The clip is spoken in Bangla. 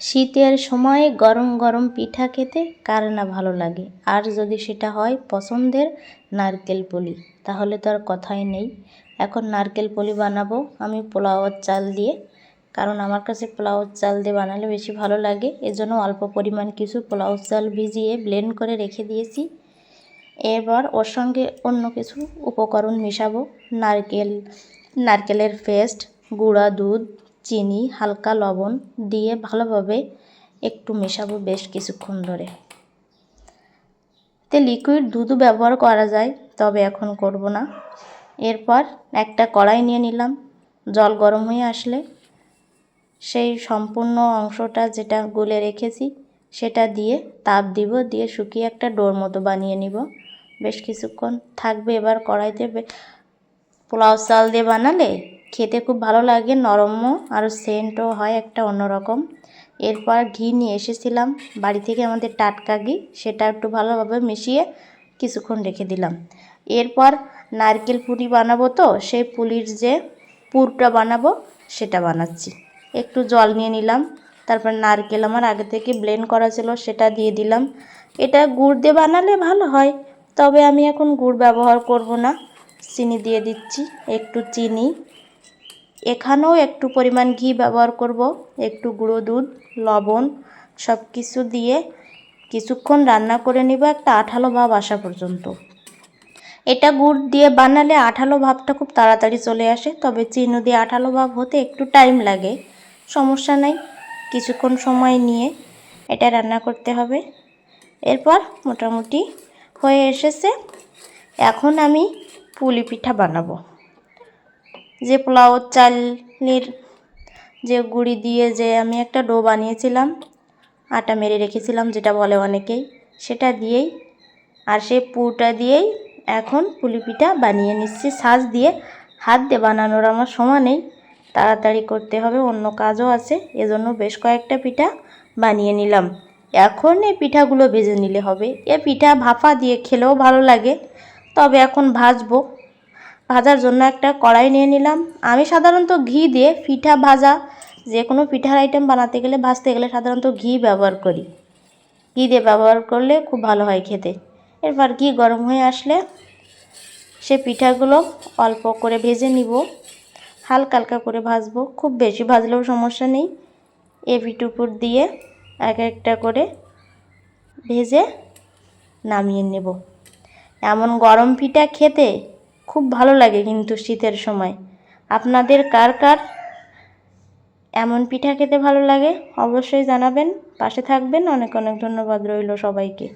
শীতের সময় গরম গরম পিঠা খেতে কার না ভালো লাগে? আর যদি সেটা হয় পছন্দের নারকেল পুলি, তাহলে তো আর কথাই নেই। এখন নারকেল পুলি বানাবো আমি পোলাওর চাল দিয়ে। কারণ আমার কাছে পোলাওর চাল দিয়ে বানালে বেশি ভালো লাগে। এজন্য অল্প পরিমাণ কিছু পোলাও চাল ভিজিয়ে ব্লেন্ড করে রেখে দিয়েছি। এবার ওর সঙ্গে অন্য কিছু উপকরণ মেশাবো। নারকেল, নারকেলের পেস্ট গুঁড়া দুধ চিনি, হালকা লবণ দিয়ে ভালোভাবে একটু মেশাবো বেশ কিছুক্ষণ ধরে। তে লিকুইড দুধও ব্যবহার করা যায়, তবে এখন করব না। এরপর একটা কড়াই নিয়ে নিলাম, জল গরম হয়ে আসলে সেই সম্পূর্ণ অংশটা যেটা গুলে রেখেছি সেটা দিয়ে তাপ দিব, দিয়ে শুকিয়ে একটা ডোর মতো বানিয়ে নিব। বেশ কিছুক্ষণ থাকবে এবার কড়াইতে পোলাও চাল দিয়ে বানালে খেতে খুব ভালো লাগে, নরমও, আর সেন্টও হয় একটা অন্যরকম। এরপর ঘি নিয়ে এসেছিলাম, বাড়ি থেকে আমাদের টাটকা ঘি, সেটা একটু ভালোভাবে মিশিয়ে কিছুক্ষণ রেখে দিলাম। এরপর নারকেল পুরি বানাবো তো, সেই পুলির যে পুরটা বানাবো, সেটা বানাচ্ছি। একটু জল নিয়ে নিলাম, তারপর নারকেল আমার আগে থেকে ব্লেন্ড করা ছিল, সেটা দিয়ে দিলাম। এটা গুড় দিয়ে বানালে ভালো হয়, তবে আমি এখন গুড় ব্যবহার করব না। চিনি দিয়ে দিচ্ছি, একটু চিনি। এখানেও একটু পরিমাণ ঘি ব্যবহার করব, একটু গুঁড়ো দুধ, লবণ সব কিছু দিয়ে কিছুক্ষণ রান্না করে নিব একটা আঠালো ভাব আসা পর্যন্ত। এটা গুড় দিয়ে বানালে আঠালো ভাবটা খুব তাড়াতাড়ি চলে আসে, তবে চিনি দিয়ে আঠালো ভাব হতে একটু টাইম লাগে, সমস্যা নাই। কিছুক্ষণ সময় নিয়ে এটা রান্না করতে হবে। এরপর মোটামুটি হয়ে এসেছে, এখন আমি পুলি পিঠা বানাবো। যে পোলাও চালের যে গুঁড়ি দিয়ে যে আমি একটা ডো বানিয়েছিলাম, আটা মেরে রেখেছিলাম, যেটা বলে অনেকেই, সেটা দিয়েই, আর সেই পুরটা দিয়েই এখন পুলি পিঠা বানিয়ে নিচ্ছি। সাজ দিয়ে হাত দিয়ে বানানোর আমার সময় নেই, তাড়াতাড়ি করতে হবে, অন্য কাজও আছে, এজন্য বেশ কয়েকটা পিঠা বানিয়ে নিলাম। এখন এই পিঠাগুলো ভেজে নিলে হবে। এ পিঠা ভাপা দিয়ে খেলেও ভালো লাগে, তবে এখন ভাজবো। ভাজার জন্য একটা কড়াই নিয়ে নিলাম। আমি সাধারণত ঘি দিয়ে পিঠা ভাজা যে কোনো পিঠার আইটেম বানাতে গেলে, ভাজতে গেলে সাধারণত ঘি ব্যবহার করি। ঘি দিয়ে ব্যবহার করলে খুব ভালো হয় খেতে। এরপর ঘি গরম হয়ে আসলে সে পিঠাগুলো অল্প করে ভেজে নিব। হালকা হালকা করে ভাজবো। খুব বেশি ভাজলেও সমস্যা নেই। এপিটুপুর দিয়ে এক একটা করে ভেজে নামিয়ে নেব। এমন গরম পিঠা খেতে খুব ভালো লাগে কিন্তু শীতের সময়। আপনাদের কার কার এমন পিঠা খেতে ভালো লাগে অবশ্যই জানাবেন। পাশে থাকবেন। অনেক অনেক ধন্যবাদ রইল সবাইকে।